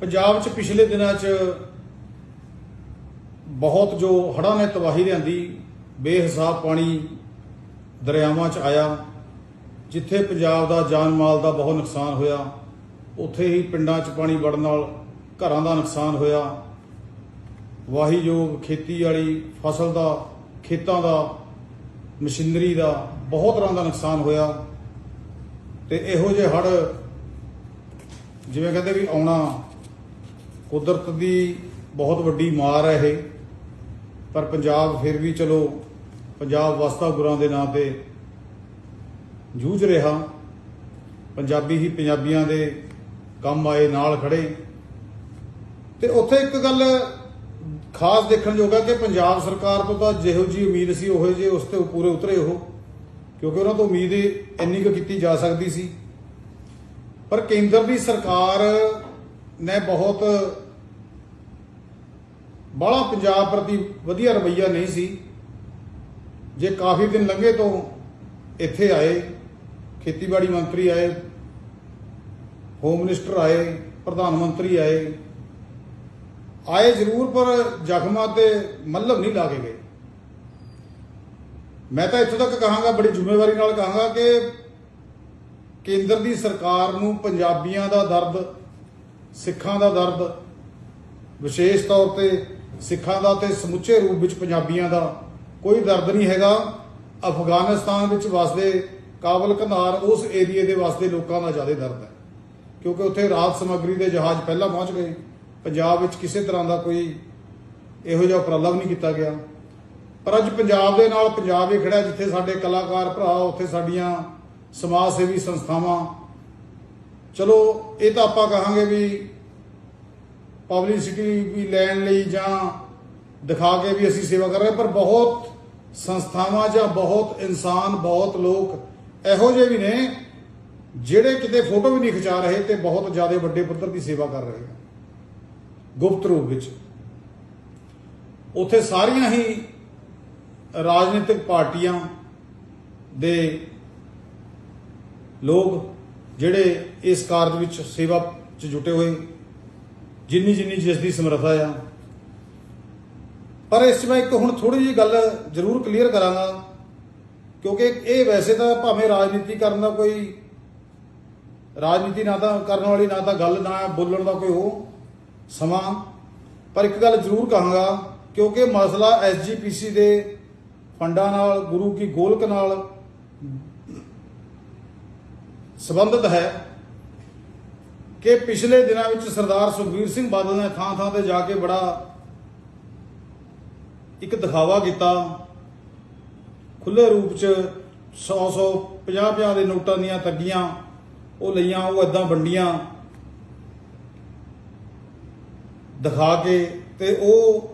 ਪੰਜਾਬ 'ਚ ਪਿਛਲੇ ਦਿਨਾਂ 'ਚ ਬਹੁਤ ਜੋ ਹੜ੍ਹਾਂ ਨੇ ਤਬਾਹੀ ਲਿਆਂਦੀ, ਬੇਹਿਸਾਬ ਪਾਣੀ ਦਰਿਆਵਾਂ 'ਚ ਆਇਆ, ਜਿੱਥੇ ਪੰਜਾਬ ਦਾ ਜਾਨ ਮਾਲ ਦਾ ਬਹੁਤ ਨੁਕਸਾਨ ਹੋਇਆ, ਉੱਥੇ ਹੀ ਪਿੰਡਾਂ 'ਚ ਪਾਣੀ ਵੜਨ ਨਾਲ ਘਰਾਂ ਦਾ ਨੁਕਸਾਨ ਹੋਇਆ। ਵਾਹੀਯੋਗ ਖੇਤੀ ਵਾਲੀ ਫਸਲ ਦਾ, ਖੇਤਾਂ ਦਾ, ਮਸ਼ੀਨਰੀ ਦਾ ਬਹੁਤ ਤਰ੍ਹਾਂ ਦਾ ਨੁਕਸਾਨ ਹੋਇਆ। ਤੇ ਇਹੋ ਜਿਹੇ ਹੜ ਜਿਵੇਂ ਕਹਿੰਦੇ ਵੀ ਆਉਣਾ ਕੁਦਰਤ ਦੀ ਬਹੁਤ ਵੱਡੀ ਮਾਰ ਹੈ ਇਹ। ਪਰ ਪੰਜਾਬ ਫਿਰ ਵੀ ਚਲੋ, ਪੰਜਾਬ ਵਸਤਾ ਗੁਰਾਂ ਦੇ ਨਾਂ ਤੇ ਜੂਝ ਰਿਹਾ। ਪੰਜਾਬੀ ਹੀ ਪੰਜਾਬੀਆਂ ਦੇ ਕੰਮ ਆਏ, ਨਾਲ ਖੜੇ। ਤੇ ਉੱਥੇ ਇੱਕ ਗੱਲ ਖਾਸ ਦੇਖਣ ਯੋਗ ਹੈ ਕਿ ਪੰਜਾਬ ਸਰਕਾਰ ਤੋਂ ਤਾਂ ਜਿਹੋ ਜੀ ਉਮੀਦ ਸੀ, ਉਹੋ ਜਿਹੇ ਉਸ ਤੇ ਪੂਰੇ ਉਤਰੇ ਉਹ। ਕਿਉਂਕਿ ਉਹਨਾਂ ਤੋਂ ਉਮੀਦ ਇੰਨੀ ਕੁ ਕੀਤੀ ਜਾ ਸਕਦੀ ਸੀ। ਪਰ ਕੇਂਦਰ ਦੀ ਸਰਕਾਰ ਨੇ ਬਹੁਤ ਬੜਾ ਪੰਜਾਬ ਪ੍ਰਤੀ ਵਧੀਆ ਰਵੱਈਆ ਨਹੀਂ ਸੀ। ਜੇ ਕਾਫੀ ਦਿਨ ਲੰਘੇ ਤੋਂ ਇੱਥੇ ਆਏ, ਖੇਤੀਬਾੜੀ ਮੰਤਰੀ ਆਏ ਹੋਮ ਮਿਨਿਸਟਰ ਆਏ, ਪ੍ਰਧਾਨ ਮੰਤਰੀ ਆਏ ਆਏ ਜ਼ਰੂਰ ਪਰ ਜ਼ਖਮਾਂ ਤੇ ਮੱਲਮ ਨਹੀਂ ਲਾ ਕੇ ਗਏ। ਮੈਂ ਤਾਂ ਇੱਥੋਂ ਤੱਕ ਕਹਾਂਗਾ, ਬੜੀ ਜ਼ਿੰਮੇਵਾਰੀ ਨਾਲ ਕਹਾਂਗਾ ਕਿ ਕੇਂਦਰ ਦੀ ਸਰਕਾਰ ਨੂੰ ਪੰਜਾਬੀਆਂ ਦਾ ਦਰਦ ਸਿੱਖਾਂ ਦਾ ਦਰਦ, ਵਿਸ਼ੇਸ਼ ਤੌਰ ਤੇ ਸਿੱਖਾਂ ਦਾ ਤੇ ਸਮੁੱਚੇ ਰੂਪ ਵਿੱਚ ਪੰਜਾਬੀਆਂ ਦਾ ਕੋਈ ਦਰਦ ਨਹੀਂ ਹੈਗਾ। ਅਫਗਾਨਿਸਤਾਨ ਵਿੱਚ ਵਸਦੇ ਕਾਬਲ ਕੰਧਾਰ ਉਸ ਏਰੀਏ ਦੇ ਵਸਦੇ ਲੋਕਾਂ ਦਾ ਜ਼ਿਆਦਾ ਦਰਦ ਹੈ। ਕਿਉਂਕਿ ਉੱਥੇ ਰਾਤ ਸਮੱਗਰੀ ਦੇ ਜਹਾਜ਼ ਪਹਿਲਾਂ ਪਹੁੰਚ ਗਏ। ਪੰਜਾਬ ਵਿੱਚ ਕਿਸੇ ਤਰ੍ਹਾਂ ਦਾ ਕੋਈ ਇਹੋ ਜਿਹਾ ਉਪਰਾਲਾ ਨਹੀਂ ਕੀਤਾ ਗਿਆ। ਪਰ ਅੱਜ ਪੰਜਾਬ ਦੇ ਨਾਲ ਪੰਜਾਬ ਹੀ ਖੜਾ ਜਿੱਥੇ ਸਾਡੇ ਕਲਾਕਾਰ ਭਰਾ, ਉੱਥੇ ਸਾਡੀਆਂ ਸਮਾਜ ਸੇਵੀ ਸੰਸਥਾਵਾਂ ਚਲੋ, ਇਹ ਤਾਂ ਆਪਾਂ ਕਹਾਂਗੇ ਵੀ ਪਬਲਿਸਿਟੀ ਵੀ ਲੈਣ ਲਈ ਜਾਂ ਦਿਖਾ ਕੇ ਵੀ ਅਸੀਂ ਸੇਵਾ ਕਰ ਰਹੇ ਪਰ ਬਹੁਤ ਸੰਸਥਾਵਾਂ ਜਾਂ ਬਹੁਤ ਇਨਸਾਨ, ਬਹੁਤ ਲੋਕ ਇਹੋ ਜਿਹੇ ਵੀ ਨੇ, ਜਿਹੜੇ ਕਿਤੇ ਫੋਟੋ ਵੀ ਨਹੀਂ ਖਿਚਾ ਰਹੇ ਤੇ ਬਹੁਤ ਜ਼ਿਆਦਾ ਵੱਡੇ ਪੱਧਰ ਦੀ ਸੇਵਾ ਕਰ ਰਹੇ ਆ ਗੁਪਤ ਰੂਪ ਵਿੱਚ। ਉੱਥੇ ਸਾਰੀਆਂ ਹੀ ਰਾਜਨੀਤਿਕ ਪਾਰਟੀਆਂ ਦੇ ਲੋਕ ਜਿਹੜੇ ਇਸ ਕਾਰਜ ਵਿੱਚ ਸੇਵਾ 'ਚ ਜੁਟੇ ਹੋਏ, ਜਿੰਨੀ ਜਿੰਨੀ ਜਿਸ ਦੀ ਸਮਰੱਥਾ ਆ। ਪਰ ਇਸ 'ਚ ਇੱਕ ਹੁਣ ਥੋੜੀ ਜਿਹੀ ਗੱਲ ਜ਼ਰੂਰ ਕਲੀਅਰ ਕਰਾਂਗਾ, ਕਿਉਂਕਿ ਇਹ ਵੈਸੇ ਤਾਂ ਭਾਵੇਂ ਰਾਜਨੀਤੀ ਕਰਨ ਦਾ ਕੋਈ, ਰਾਜਨੀਤੀ ਨਾ ਤਾਂ ਕਰਨ ਵਾਲੀ ਨਾ ਤਾਂ ਗੱਲ, ਨਾ ਬੋਲਣ ਦਾ ਕੋਈ ਉਹ ਸਮਾਂ। ਪਰ ਇੱਕ ਗੱਲ ਜ਼ਰੂਰ ਕਹਾਂਗਾ, ਕਿਉਂਕਿ ਮਸਲਾ ਐਸਜੀਪੀਸੀ ਦੇ ਫੰਡਾਂ ਨਾਲ, ਗੁਰੂ ਕੀ ਗੋਲਕ ਨਾਲ ਸੰਬੰਧਿਤ ਹੈ ਕਿ ਪਿਛਲੇ ਦਿਨਾਂ ਵਿੱਚ ਸਰਦਾਰ ਸੁਖਬੀਰ ਸਿੰਘ ਬਾਦਲ ਨੇ ਥਾਂ ਥਾਂ ਤੇ ਜਾ ਕੇ ਬੜਾ ਇੱਕ ਦਿਖਾਵਾ ਕੀਤਾ। ਖੁੱਲੇ ਰੂਪ ਚ 100 100 50 50 ਦੇ ਨੋਟਾਂ ਦੀਆਂ ਤੱਗੀਆਂ ਉਹ ਲਈਆਂ, ਉਹ ਇਦਾਂ ਵੰਡੀਆਂ ਦਿਖਾ ਕੇ ਤੇ ਉਹ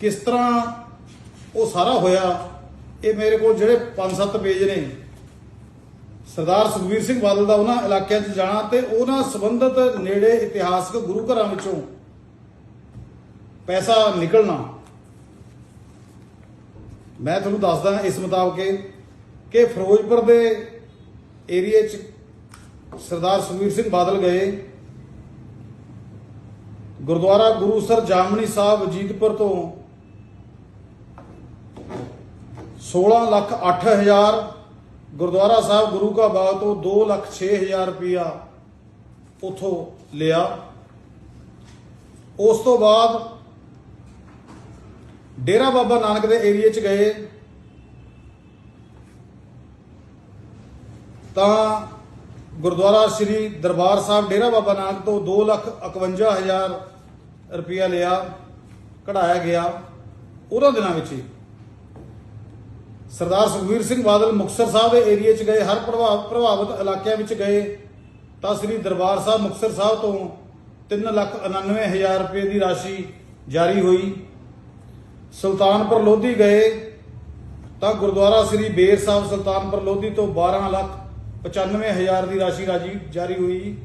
ਕਿਸ ਤਰ੍ਹਾਂ ਉਹ ਸਾਰਾ ਹੋਇਆ, ਇਹ ਮੇਰੇ ਕੋਲ ਜਿਹੜੇ 5-7 ਪੇਜ ਨੇ। ਸਰਦਾਰ ਸੁਖਬੀਰ ਸਿੰਘ ਬਾਦਲ ਦਾ ਉਹਨਾਂ ਇਲਾਕਿਆਂ 'ਚ ਜਾਣਾ ਤੇ ਉਹਨਾਂ ਸੰਬੰਧਿਤ ਨੇੜੇ ਇਤਿਹਾਸਕ ਗੁਰੂ ਘਰਾਂ ਵਿੱਚੋਂ ਪੈਸਾ ਨਿਕਲਣਾ। ਮੈਂ ਤੁਹਾਨੂੰ ਦੱਸਦਾ ਇਸ ਮੁਤਾਬਕ ਕਿ ਫਿਰੋਜ਼ਪੁਰ ਦੇ ਏਰੀਏ 'ਚ ਸਰਦਾਰ ਸੁਖਬੀਰ ਸਿੰਘ ਬਾਦਲ ਗਏ। ਗੁਰਦੁਆਰਾ ਗੁਰੂ ਸਰ ਜਾਮਣੀ ਸਾਹਿਬ ਅਜੀਤਪੁਰ ਤੋਂ 16 ਲੱਖ 8 ਹਜ਼ਾਰ ਗੁਰਦੁਆਰਾ ਸਾਹਿਬ ਗੁਰੂ ਕਾ ਬਾਗ ਤੋਂ 2 ਲੱਖ 6 ਹਜ਼ਾਰ ਰੁਪਇਆ ਉਥੋਂ ਲਿਆ। ਉਸ ਤੋਂ ਬਾਅਦ ਡੇਰਾ ਬਾਬਾ ਨਾਨਕ ਦੇ ਏਰੀਏ 'ਚ ਗਏ। ਤਾਂ ਗੁਰਦੁਆਰਾ ਸ੍ਰੀ ਦਰਬਾਰ ਸਾਹਿਬ ਡੇਰਾ ਬਾਬਾ ਨਾਨਕ ਤੋਂ 2 ਲੱਖ 51 ਹਜ਼ਾਰ ਰੁਪਇਆ ਲਿਆ, ਕਢਾਇਆ ਗਿਆ। ਉਹਨਾਂ ਦਿਨਾਂ ਵਿੱਚ ਹੀ ਸਰਦਾਰ ਸੁਖਵੀਰ ਸਿੰਘ ਬਾਦਲ ਮੁਕਤਸਰ ਸਾਹਿਬ ਦੇ ਏਰੀਏ 'ਚ ਗਏ, ਹਰ ਪ੍ਰਭਾਵ ਪ੍ਰਭਾਵਿਤ ਇਲਾਕਿਆਂ ਵਿੱਚ ਗਏ, ਤਾਂ ਸ੍ਰੀ ਦਰਬਾਰ ਸਾਹਿਬ ਮੁਕਤਸਰ ਸਾਹਿਬ ਤੋਂ 3 ਲੱਖ 99 ਹਜ਼ਾਰ ਰੁਪਏ ਦੀ ਰਾਸ਼ੀ ਜਾਰੀ ਹੋਈ। ਸੁਲਤਾਨਪੁਰ ਲੋਧੀ ਗਏ, ਤਾਂ ਗੁਰਦੁਆਰਾ ਸ੍ਰੀ ਬੇਰ ਸਾਹਿਬ ਸੁਲਤਾਨਪੁਰ ਲੋਧੀ ਤੋਂ 12 ਲੱਖ 95 ਹਜ਼ਾਰ ਦੀ ਰਾਸ਼ੀ ਰਾਜੀ, ਜਾਰੀ ਹੋਈ।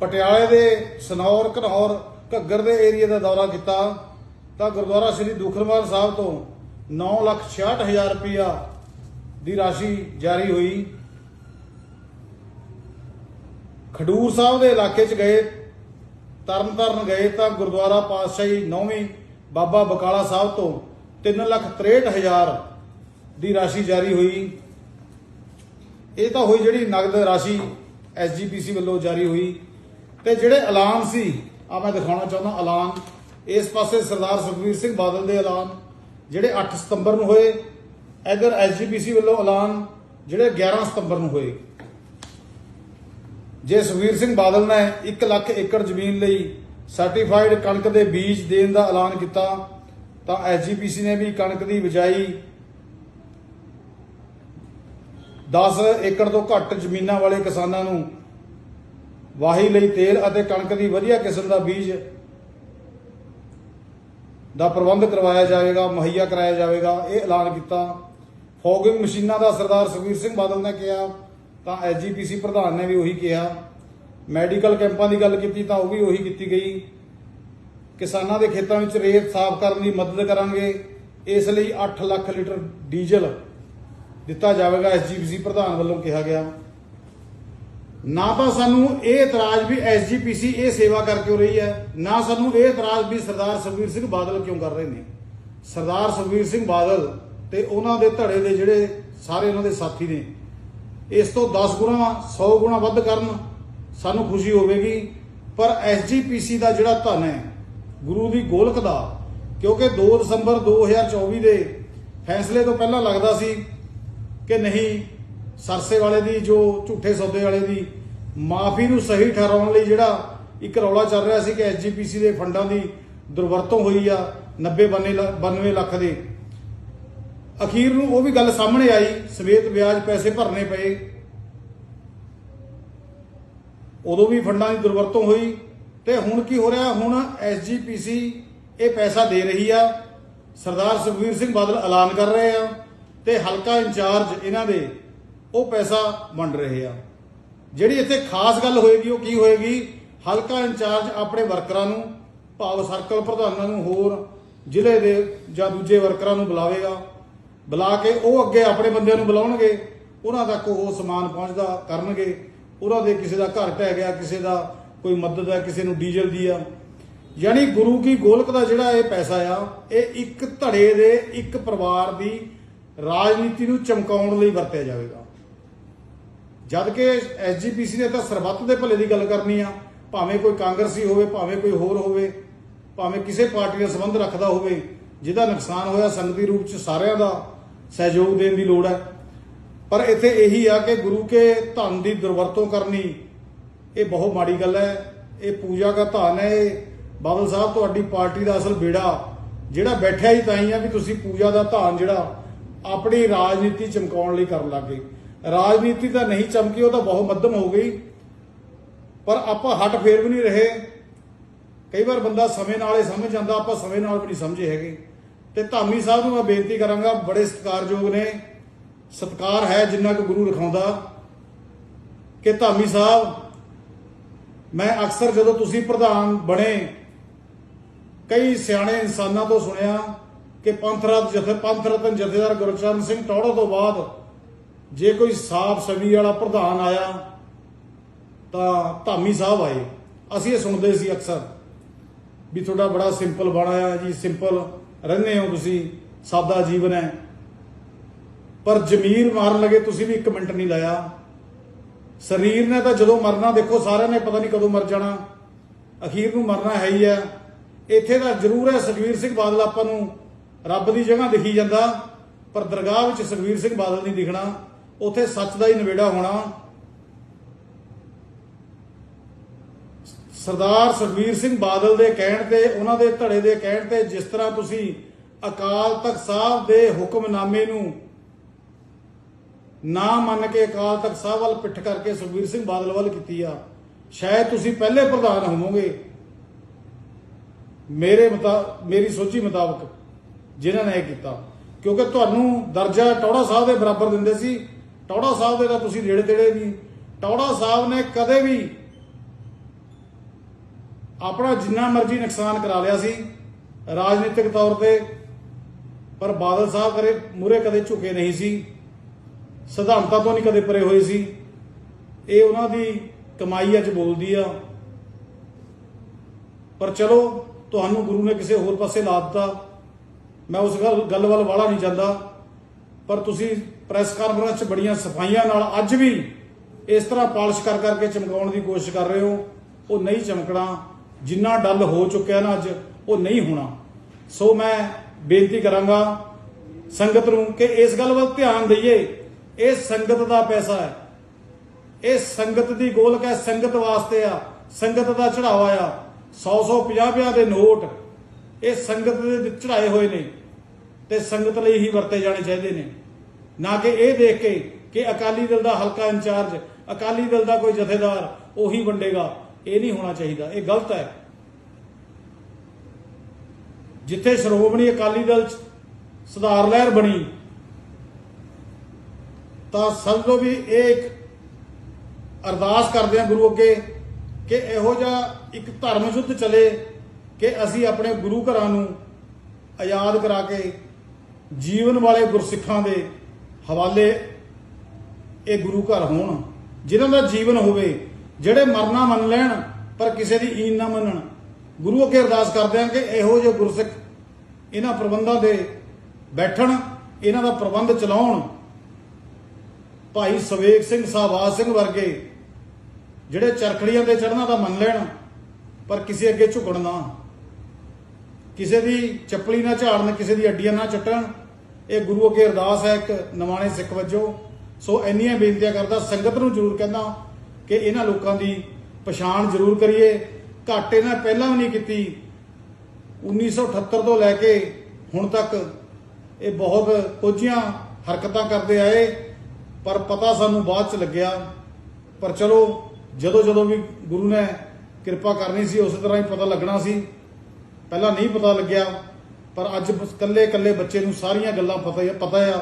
ਪਟਿਆਲੇ ਦੇ ਸਨੌਰ, ਘਨੌਰ, ਘੱਗਰ ਦੇ ਏਰੀਆ ਦਾ ਦੌਰਾ ਕੀਤਾ, ਤਾਂ ਗੁਰਦੁਆਰਾ ਸ੍ਰੀ ਦੁਖਨਵਾਰ ਸਾਹਿਬ ਤੋਂ 9 ਲੱਖ 66 ਹਜ਼ਾਰ ਰੁਪਇਆ ਦੀ ਰਾਸ਼ੀ ਜਾਰੀ ਹੋਈ। ਖਡੂਰ ਸਾਹਿਬ ਦੇ ਇਲਾਕੇ 'ਚ ਗਏ, ਤਰਨਤਾਰਨ ਗਏ ਤਾਂ ਗੁਰਦੁਆਰਾ ਪਾਤਸ਼ਾਹੀ ਨੌਵੀਂ ਬਾਬਾ ਬਕਾਲਾ ਸਾਹਿਬ ਤੋਂ 363000 ਦੀ ਰਾਸ਼ੀ ਜਾਰੀ ਹੋਈ। ਇਹ ਤਾਂ ਹੋਈ ਜਿਹੜੀ ਨਗਦ ਰਾਸ਼ੀ ਐਸਜੀਪੀਸੀ ਵੱਲੋਂ ਜਾਰੀ ਹੋਈ। ਤੇ ਜਿਹੜੇ ਐਲਾਨ ਸੀ ਆ ਮੈਂ ਦਿਖਾਉਣਾ ਚਾਹੁੰਦਾ, ਐਲਾਨ। ਇਸ ਪਾਸੇ ਸਰਦਾਰ ਸੁਖਬੀਰ ਸਿੰਘ ਬਾਦਲ ਦੇ ਐਲਾਨ। ਜਿਹੜੇ 8 ਸਤੰਬਰ ਨੂੰ ਹੋਏ ਇਧਰ ਐਸਜੀਪੀਸੀ ਵੱਲੋਂ ਐਲਾਨ ਜਿਹੜੇ 11 ਸਤੰਬਰ ਨੂੰ ਹੋਏ। ਜੇ ਸੁਖਬੀਰ ਸਿੰਘ ਬਾਦਲ ਨੇ 1 ਲੱਖ ਏਕੜ ਜ਼ਮੀਨ ਲਈ ਸਰਟੀਫਾਈਡ ਕਣਕ ਦੇ ਬੀਜ ਦੇਣ ਦਾ ਐਲਾਨ ਕੀਤਾ, ਤਾਂ ਐਸਜੀਪੀਸੀ ਨੇ ਵੀ ਕਣਕ ਦੀ ਬਿਜਾਈ 10 ਏਕੜ ਤੋਂ ਘੱਟ ਜ਼ਮੀਨਾਂ ਵਾਲੇ ਕਿਸਾਨਾਂ ਨੂੰ ਵਾਹੀ ਲਈ ਤੇਲ ਅਤੇ ਕਣਕ ਦੀ ਵਧੀਆ ਕਿਸਮ ਦਾ ਬੀਜ ਦਾ ਪ੍ਰਬੰਧ ਕਰਵਾਇਆ ਜਾਵੇਗਾ, ਮੁਹੱਈਆ ਕਰਾਇਆ ਜਾਵੇਗਾ, ਇਹ ਐਲਾਨ ਕੀਤਾ। ਫੋਗਿੰਗ ਮਸ਼ੀਨਾਂ ਦਾ ਸਰਦਾਰ ਸੁਖਬੀਰ ਸਿੰਘ ਬਾਦਲ ਨੇ ਕਿਹਾ, ਤਾਂ ਐਸਜੀਪੀਸੀ ਪ੍ਰਧਾਨ ਨੇ ਵੀ ਉਹੀ ਕਿਹਾ। ਮੈਡੀਕਲ ਕੈਂਪਾਂ ਦੀ ਗੱਲ ਕੀਤੀ, ਤਾਂ ਉਹ ਵੀ ਉਹੀ ਕੀਤੀ ਗਈ। ਕਿਸਾਨਾਂ ਦੇ ਖੇਤਾਂ ਵਿੱਚ ਰੇਤ ਸਾਫ਼ ਕਰਨ ਦੀ ਮਦਦ ਕਰਾਂਗੇ ਇਸ ਲਈ 8 ਲੱਖ ਲੀਟਰ ਡੀਜ਼ਲ ਦਿੱਤਾ ਜਾਵੇਗਾ, ਐਸਜੀਪੀਸੀ ਪ੍ਰਧਾਨ ਵੱਲੋਂ ਕਿਹਾ ਗਿਆ। ਨਾ ਤਾਂ ਸਾਨੂੰ ਇਹ ਇਤਰਾਜ਼ ਵੀ ਐਸਜੀਪੀਸੀ ਇਹ ਸੇਵਾ ਕਰਕੇ ਹੋ ਰਹੀ ਹੈ, ਨਾ ਸਾਨੂੰ ਇਹ ਇਤਰਾਜ਼ ਵੀ ਸਰਦਾਰ ਸੁਖਬੀਰ ਸਿੰਘ ਬਾਦਲ ਕਿਉਂ ਕਰ ਰਹੇ ਨੇ? ਸਰਦਾਰ ਸੁਖਬੀਰ ਸਿੰਘ ਬਾਦਲ ਤੇ ਉਹਨਾਂ ਦੇ ਧੜੇ ਦੇ ਜਿਹੜੇ ਸਾਰੇ ਉਹਨਾਂ ਦੇ ਸਾਥੀ ਨੇ, ਇਸ ਤੋਂ 10 ਗੁਣਾ 100 ਗੁਣਾ ਵੱਧ ਕਰਨ ਸਾਨੂੰ ਖੁਸ਼ੀ ਹੋਵੇਗੀ। ਪਰ ਐਸਜੀਪੀਸੀ ਦਾ ਜਿਹੜਾ ਧਨ ਹੈ, ਗੁਰੂ ਦੀ ਗੋਲਕ ਦਾ, ਕਿਉਂਕਿ 2 ਦਸੰਬਰ 2024 ਦੇ ਫੈਸਲੇ ਤੋਂ ਪਹਿਲਾਂ ਲੱਗਦਾ ਸੀ ਕਿ ਨਹੀਂ, ਸਰਸੇ ਵਾਲੇ ਦੀ, ਜੋ ਝੂਠੇ ਸੌਦੇ ਵਾਲੇ ਦੀ ਮਾਫੀ ਨੂੰ ਸਹੀ ਠਹਿਰਾਉਣ ਲਈ ਜਿਹੜਾ ਇੱਕ ਰੌਲਾ ਚੱਲ ਰਿਹਾ ਸੀ ਕਿ ਐਸਜੀਪੀਸੀ ਦੇ ਫੰਡਾਂ ਦੀ ਦੁਰਵਰਤੋਂ ਹੋਈ ਆ 90 92 ਲੱਖ ਦੇ। ਅਖੀਰ ਨੂੰ ਉਹ ਵੀ ਗੱਲ ਸਾਹਮਣੇ ਆਈ, ਸਮੇਤ ਵਿਆਜ ਪੈਸੇ ਭਰਨੇ ਪਏ। ਉਦੋਂ ਵੀ ਫੰਡਾਂ ਦੀ ਦੁਰਵਰਤੋਂ ਹੋਈ ਤੇ ਹੁਣ ਕੀ ਹੋ ਰਿਹਾ? ਹੁਣ ਐਸਜੀਪੀਸੀ ਇਹ ਪੈਸਾ ਦੇ ਰਹੀ ਆ। ਸਰਦਾਰ ਸੁਖਬੀਰ ਸਿੰਘ ਬਾਦਲ ਐਲਾਨ ਕਰ ਰਹੇ ਆ ਤੇ ਹਲਕਾ ਇੰਚਾਰਜ ਇਹਨਾਂ ਦੇ ਉਹ ਪੈਸਾ ਵੰਡ ਰਹੇ ਆ। ਜਿਹੜੀ ਇੱਥੇ ਖਾਸ ਗੱਲ ਹੋਏਗੀ, ਉਹ ਕੀ ਹੋਏਗੀ? ਹਲਕਾ ਇੰਚਾਰਜ ਆਪਣੇ ਵਰਕਰਾਂ ਨੂੰ, ਭਾਵ ਸਰਕਲ ਪ੍ਰਧਾਨਾਂ ਨੂੰ ਹੋਰ ਜ਼ਿਲ੍ਹੇ ਦੇ ਜਾਂ ਦੂਜੇ ਵਰਕਰਾਂ ਨੂੰ ਬੁਲਾਵੇਗਾ। ਬੁਲਾ ਕੇ ਉਹ ਅੱਗੇ ਆਪਣੇ ਬੰਦਿਆਂ ਨੂੰ ਬੁਲਾਉਣਗੇ। ਉਹਨਾਂ ਤੱਕ ਉਹ ਸਮਾਨ ਪਹੁੰਚਦਾ ਕਰਨਗੇ। ਉਹਨਾਂ ਦੇ ਕਿਸੇ ਦਾ ਘਰ ਢਹਿ ਗਿਆ, ਕਿਸੇ ਦਾ ਕੋਈ ਮਦਦ ਹੈ, ਕਿਸੇ ਨੂੰ ਡੀਜ਼ਲ ਦੀ ਆ। ਯਾਨੀ ਗੁਰੂ ਕੀ ਗੋਲਕ ਦਾ ਜਿਹੜਾ ਇਹ ਪੈਸਾ ਆ, ਇਹ ਇੱਕ ਧੜੇ ਦੇ ਇੱਕ ਪਰਿਵਾਰ ਦੀ ਰਾਜਨੀਤੀ ਨੂੰ ਚਮਕਾਉਣ ਲਈ ਵਰਤਿਆ ਜਾਵੇਗਾ। ਜਦ ਕਿ ਐਸਜੀਪੀਸੀ ਨੇ ਤਾਂ ਸਰਬੱਤ ਦੇ ਭਲੇ ਦੀ ਗੱਲ ਕਰਨੀ ਆ, ਭਾਵੇਂ ਕੋਈ ਕਾਂਗਰਸੀ ਹੋਵੇ, ਭਾਵੇਂ ਕੋਈ ਹੋਰ ਹੋਵੇ, ਭਾਵੇਂ ਕਿਸੇ ਪਾਰਟੀ ਨਾਲ ਸੰਬੰਧ ਰੱਖਦਾ ਹੋਵੇ, ਜਿਹਦਾ ਨੁਕਸਾਨ ਹੋਇਆ ਸੰਗਤੀ ਰੂਪ ਚ ਸਾਰਿਆਂ ਦਾ ਸਹਿਯੋਗ ਦੇਣ ਦੀ ਲੋੜ ਹੈ। ਪਰ ਇੱਥੇ ਇਹੀ ਆ ਕਿ ਗੁਰੂ ਕੇ ਧਨ ਦੀ ਦੁਰਵਰਤੋਂ ਕਰਨੀ, ਇਹ ਬਹੁਤ ਮਾੜੀ ਗੱਲ ਹੈ। ਇਹ ਪੂਜਾ ਦਾ ਧਨ ਹੈ, ਇਹ ਬਾਦਲ ਸਾਹਿਬ ਤੁਹਾਡੀ ਪਾਰਟੀ ਦਾ ਅਸਲ ਬੇੜਾ, ਜਿਹੜਾ ਬੈਠਿਆ ਹੀ ਤਾਂ ਹੀ ਆ ਵੀ ਤੁਸੀਂ ਪੂਜਾ ਦਾ ਧਨ ਜਿਹੜਾ ਆਪਣੀ ਰਾਜਨੀਤੀ ਚਮਕਾਉਣ ਲਈ ਕਰਨ ਲੱਗੇ ਰਾਜਨੀਤੀ ਤਾਂ ਨਹੀਂ ਚਮਕੀ, ਉਹ ਤਾਂ ਬਹੁਤ ਮੱਧਮ ਹੋ ਗਈ। ਪਰ ਆਪਾਂ ਹਟ ਫੇਰ ਵੀ ਨਹੀਂ ਰਹੇ। ਕਈ ਵਾਰ ਬੰਦਾ ਸਮੇਂ ਨਾਲ ਹੀ ਸਮਝ ਜਾਂਦਾ, ਆਪਾਂ ਸਮੇਂ ਨਾਲ ਵੀ ਨਹੀਂ ਸਮਝੇ ਹੈਗੇ। ਤੇ ਧਾਮੀ ਸਾਹਿਬ ਨੂੰ ਮੈਂ ਬੇਨਤੀ ਕਰਾਂਗਾ, ਬੜੇ ਸਤਿਕਾਰਯੋਗ ਨੇ। ਸਤਿਕਾਰ ਹੈ ਜਿੰਨਾ ਕਿ ਗੁਰੂ ਰਖਾਉਂਦਾ ਕਿ ਧਾਮੀ ਸਾਹਿਬ, ਮੈਂ ਅਕਸਰ ਜਦੋਂ ਤੁਸੀਂ ਪ੍ਰਧਾਨ ਬਣੇ, ਕਈ ਸਿਆਣੇ ਇਨਸਾਨਾਂ ਤੋਂ ਸੁਣਿਆ ਕਿ ਪੰਥ ਰਤ ਜਥੇ ਪੰਥ ਰਤਨ ਜਥੇਦਾਰ ਗੁਰਚਰਨ ਸਿੰਘ ਟੌੜੋ ਤੋਂ ਬਾਅਦ ਜੇ ਕੋਈ ਸਾਫ਼ ਸਵੀ ਵਾਲਾ ਪ੍ਰਧਾਨ ਆਇਆ, ਤਾਂ ਧਾਮੀ ਸਾਹਿਬ ਆਏ। ਅਸੀਂ ਇਹ ਸੁਣਦੇ ਸੀ ਅਕਸਰ ਵੀ ਤੁਹਾਡਾ ਬੜਾ ਸਿੰਪਲ ਬਣਾਇਆ ਜੀ ਸਿੰਪਲ ਰਹਿੰਦੇ ਹੋ ਤੁਸੀਂ, ਸਾਦਾ ਜੀਵਨ ਹੈ। ਪਰ ਜ਼ਮੀਰ ਮਾਰਨ ਲਗੇ ਤੁਸੀਂ ਵੀ ਇੱਕ ਮਿੰਟ ਨਹੀਂ ਲਾਇਆ। ਸਰੀਰ ਨੇ ਤਾਂ ਜਦੋਂ ਮਰਨਾ ਦੇਖੋ, ਸਾਰਿਆਂ ਨੇ ਪਤਾ ਨਹੀਂ ਕਦੋਂ ਮਰ ਜਾਣਾ। ਅਖੀਰ ਨੂੰ ਮਰਨਾ ਹੈ ਹੀ ਹੈ। ਇੱਥੇ ਤਾਂ ਜ਼ਰੂਰ ਹੈ ਸੁਖਵੀਰ ਸਿੰਘ ਬਾਦਲ ਆਪਾਂ ਨੂੰ ਰੱਬ ਦੀ ਜਗ੍ਹਾ ਦਿਖੀ ਜਾਂਦਾ, ਪਰ ਦਰਗਾਹ ਵਿੱਚ ਸੁਖਵੀਰ ਸਿੰਘ ਬਾਦਲ ਨਹੀਂ ਦਿਖਣਾ। ਉੱਥੇ ਸੱਚ ਦਾ ਹੀ ਨਵੇੜਾ ਹੋਣਾ। ਸਰਦਾਰ ਸੁਖਵੀਰ ਸਿੰਘ ਬਾਦਲ ਦੇ ਕਹਿਣ ਤੇ, ਉਹਨਾਂ ਦੇ ਧੜੇ ਦੇ ਕਹਿਣ ਤੇ, ਜਿਸ ਤਰ੍ਹਾਂ ਤੁਸੀਂ ਅਕਾਲ ਤਖਤ ਸਾਹਿਬ ਦੇ ਹੁਕਮਨਾਮੇ ਨੂੰ ਨਾ ਮੰਨ ਕੇ ਅਕਾਲ ਤਖਤ ਸਾਹਿਬ ਵੱਲ ਪਿੱਠ ਕਰਕੇ ਸੁਖਬੀਰ ਸਿੰਘ ਬਾਦਲ ਵੱਲ ਕੀਤੀ ਆ, ਸ਼ਾਇਦ ਤੁਸੀਂ ਪਹਿਲੇ ਪ੍ਰਧਾਨ ਹੋਵੋਗੇ। ਮੇਰੇ ਮੁਤਾ, ਮੇਰੀ ਸੋਚੀ ਮੁਤਾਬਕ, ਜਿਨ੍ਹਾਂ ਨੇ ਇਹ ਕੀਤਾ। ਕਿਉਂਕਿ ਤੁਹਾਨੂੰ ਦਰਜਾ ਟੌੜਾ ਸਾਹਿਬ ਦੇ ਬਰਾਬਰ ਦਿੰਦੇ ਸੀ ਟੌੜਾ ਸਾਹਿਬ ਦੇ ਤਾਂ ਤੁਸੀਂ ਨੇੜੇ ਤੇੜੇ ਨਹੀਂ। ਟੌੜਾ ਸਾਹਿਬ ਨੇ ਕਦੇ ਵੀ ਆਪਣਾ ਜਿੰਨਾ ਮਰਜ਼ੀ ਨੁਕਸਾਨ ਕਰਾ ਲਿਆ ਸੀ, ਰਾਜਨੀਤਿਕ ਤੌਰ ਤੇ, ਪਰ ਬਾਦਲ ਸਾਹਿਬ ਕਰੇ ਮੂਰੇ ਕਦੇ ਝੁਕੇ ਨਹੀਂ ਸੀ, ਸਿਧਾਂਤਾਂ ਤੋਂ ਨਹੀਂ ਕਦੇ ਪਰੇ ਹੋਏ ਸੀ। ਇਹ ਉਹਨਾਂ ਦੀ ਕਮਾਈ ਅੱਜ ਬੋਲਦੀ ਆ। ਪਰ ਚਲੋ, ਤੁਹਾਨੂੰ ਗੁਰੂ ਨੇ ਕਿਸੇ ਹੋਰ ਪਾਸੇ ਲਾ ਦਿੱਤਾ। ਮੈਂ ਉਸ ਗੱਲ ਗੱਲ ਵੱਲ ਵਾਲਾ ਨਹੀਂ ਜਾਂਦਾ। ਪਰ ਤੁਸੀਂ ਪ੍ਰੈਸ ਕਾਨਫਰੰਸ 'ਚ ਬੜੀਆਂ ਸਫਾਈਆਂ ਨਾਲ ਅੱਜ ਵੀ ਇਸ ਤਰ੍ਹਾਂ ਪਾਲਿਸ਼ ਕਰ ਕਰਕੇ ਚਮਕਾਉਣ ਦੀ ਕੋਸ਼ਿਸ਼ ਕਰ ਰਹੇ ਹੋ। ਉਹ ਨਹੀਂ ਚਮਕਣਾ, ਜਿੰਨਾ ਡੱਲ ਹੋ ਚੁੱਕਿਆ ਨਾ ਅੱਜ, ਉਹ ਨਹੀਂ ਹੋਣਾ। ਸੋ ਮੈਂ ਬੇਨਤੀ ਕਰਾਂਗਾ ਸੰਗਤ ਨੂੰ ਕਿ ਇਸ ਗੱਲ ਵੱਲ ਧਿਆਨ ਦਈਏ। ਇਹ ਸੰਗਤ ਦਾ ਪੈਸਾ ਹੈ। ਇਹ ਸੰਗਤ ਦੀ ਗੋਲਕ ਹੈ, ਸੰਗਤ ਵਾਸਤੇ ਆ। ਸੰਗਤ ਦਾ ਚੜਾਵਾ ਆ। 100 100 50 50 ਦੇ ਨੋਟ ਇਹ ਸੰਗਤ ਦੇ ਚੜਾਏ ਹੋਏ ਨੇ ਤੇ ਸੰਗਤ ਲਈ ਹੀ ਵਰਤੇ ਜਾਣੇ ਚਾਹੀਦੇ ਨੇ। ਨਾ ਕਿ ਇਹ ਦੇਖ ਕੇ ਕਿ ਅਕਾਲੀ ਦਲ ਦਾ ਹਲਕਾ ਇੰਚਾਰਜ, ਅਕਾਲੀ ਦਲ ਦਾ ਕੋਈ ਜਥੇਦਾਰ ਉਹੀ ਵੰਡੇਗਾ। ਇਹ ਨਹੀਂ ਹੋਣਾ ਚਾਹੀਦਾ। ਇਹ ਗਲਤ ਹੈ। ਜਿੱਥੇ ਸ਼੍ਰੋਮਣੀ ਅਕਾਲੀ ਦਲ ਸੁਧਾਰ ਲਹਿਰ ਬਣੀ, ਤਾਂ ਸਮਝੋ ਵੀ ਇਹ ਇੱਕ ਅਰਦਾਸ ਕਰਦੇ ਹਾਂ ਗੁਰੂ ਅੱਗੇ ਕਿ ਇਹੋ ਜਿਹਾ ਇੱਕ ਧਰਮ ਯੁੱਧ ਚੱਲੇ ਕਿ ਅਸੀਂ ਆਪਣੇ ਗੁਰੂ ਘਰਾਂ ਨੂੰ ਆਜ਼ਾਦ ਕਰਾ ਕੇ ਜੀਵਨ ਵਾਲੇ ਗੁਰਸਿੱਖਾਂ ਦੇ ਹਵਾਲੇ ਇਹ ਗੁਰੂ ਘਰ ਹੋਣ, ਜਿਨ੍ਹਾਂ ਦਾ ਜੀਵਨ ਹੋਵੇ, ਜਿਹੜੇ ਮਰਨਾ ਮੰਨ ਲੈਣ, ਪਰ ਕਿਸੇ ਦੀ ਈਨ ਨਾ ਮੰਨਣ। ਗੁਰੂ ਅੱਗੇ ਅਰਦਾਸ ਕਰਦੇ ਹਾਂ ਕਿ ਇਹੋ ਜਿਹੇ ਗੁਰਸਿੱਖ ਇਹਨਾਂ ਪ੍ਰਬੰਧਾਂ ਦੇ ਬੈਠਣ, ਇਹਨਾਂ ਦਾ ਪ੍ਰਬੰਧ ਚਲਾਉਣ। ਭਾਈ ਸਵੇਕ ਸਿੰਘ ਸਾਹਵਾਜ ਸਿੰਘ ਵਰਗੇ ਜਿਹੜੇ ਚਰਖੜੀਆਂ ਤੇ ਚੜਨਾ ਦਾ ਮੰਨ ਲੈਣ, ਪਰ ਕਿਸੇ ਅੱਗੇ ਝੁਕਣ ਨਾ। ਕਿਸੇ ਦੀ ਚੱਪਲੀ ਨਾ ਝਾੜਨ, ਕਿਸੇ ਦੀ ਅੱਡੀਆਂ ਨਾ ਚੱਟਣ ਇਹ ਗੁਰੂ ਅੱਗੇ ਅਰਦਾਸ ਹੈ ਇੱਕ ਨਵਾਣੇ ਸਿੱਖ ਵਜੋਂ। ਸੋ ਇੰਨੀਆਂ ਬੇਨਤੀਆਂ ਕਰਦਾ, ਸੰਗਤ ਨੂੰ ਜ਼ਰੂਰ ਕਹਿੰਦਾ ਕਿ ਇਹਨਾਂ ਲੋਕਾਂ ਦੀ ਪਛਾਣ ਜ਼ਰੂਰ ਕਰੀਏ। ਘੱਟ ਇਹਨਾਂ ਪਹਿਲਾਂ ਵੀ ਨਹੀਂ ਕੀਤੀ। 1978 ਤੋਂ ਲੈ ਕੇ ਹੁਣ ਤੱਕ ਇਹ ਬਹੁਤ ਕੋਝੀਆਂ ਹਰਕਤਾਂ ਕਰਦੇ ਆਏ। ਪਰ ਪਤਾ ਸਾਨੂੰ ਬਾਅਦ ਚ ਲੱਗਿਆ। ਪਰ ਚਲੋ ਜਦੋਂ ਜਦੋਂ ਵੀ ਗੁਰੂ ਨੇ ਕਿਰਪਾ ਕਰਨੀ ਸੀ, ਉਸੇ ਤਰ੍ਹਾਂ ਹੀ ਪਤਾ ਲੱਗਣਾ ਸੀ। ਪਹਿਲਾਂ ਨਹੀਂ ਪਤਾ ਲੱਗਿਆ। ਪਰ ਅੱਜ ਕੱਲੇ ਕੱਲੇ ਬੱਚੇ ਨੂੰ ਸਾਰੀਆਂ ਗੱਲਾਂ ਪਤਾ ਹੀ ਪਤਾ ਆ।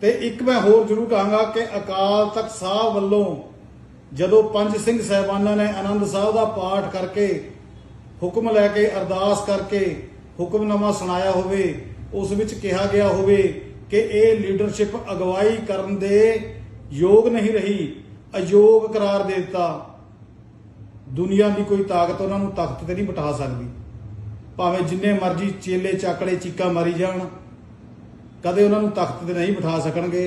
ਤੇ ਇੱਕ ਮੈਂ ਹੋਰ ਜ਼ਰੂਰ ਕਹਾਂਗਾ ਕਿ ਅਕਾਲ ਤਖਤ ਸਾਹਿਬ ਵੱਲੋਂ ਜਦੋਂ ਪੰਜ ਸਿੰਘ ਸਹਿਬਾਨਾਂ ਨੇ ਆਨੰਦ ਸਾਹਿਬ ਦਾ ਪਾਠ ਕਰਕੇ ਹੁਕਮ ਲੈ ਕੇ, ਅਰਦਾਸ ਕਰਕੇ ਹੁਕਮਨਾਮਾ ਸੁਣਾਇਆ ਹੋਵੇ, ਉਸ ਵਿੱਚ ਕਿਹਾ ਗਿਆ ਹੋਵੇ ਕਿ ਇਹ ਲੀਡਰਸ਼ਿਪ ਅਗਵਾਈ ਕਰਨ ਦੇ ਯੋਗ ਨਹੀਂ ਰਹੀ, ਅਯੋਗ ਕਰਾਰ ਦੇ ਦਿੱਤਾ। ਦੁਨੀਆ ਦੀ ਕੋਈ ਤਾਕਤ ਉਹਨਾਂ ਨੂੰ ਤਖਤ ਤੇ ਨਹੀਂ ਬਿਠਾ ਸਕਦੀ। ਭਾਵੇਂ ਜਿੰਨੇ ਮਰਜ਼ੀ ਚੇਲੇ ਚਾਕੜੇ ਚੀਕਾ ਮਾਰੀ ਜਾਣ, ਕਦੇ ਉਹਨਾਂ ਨੂੰ ਤਖਤ ਤੇ ਨਹੀਂ ਬਿਠਾ ਸਕਣਗੇ।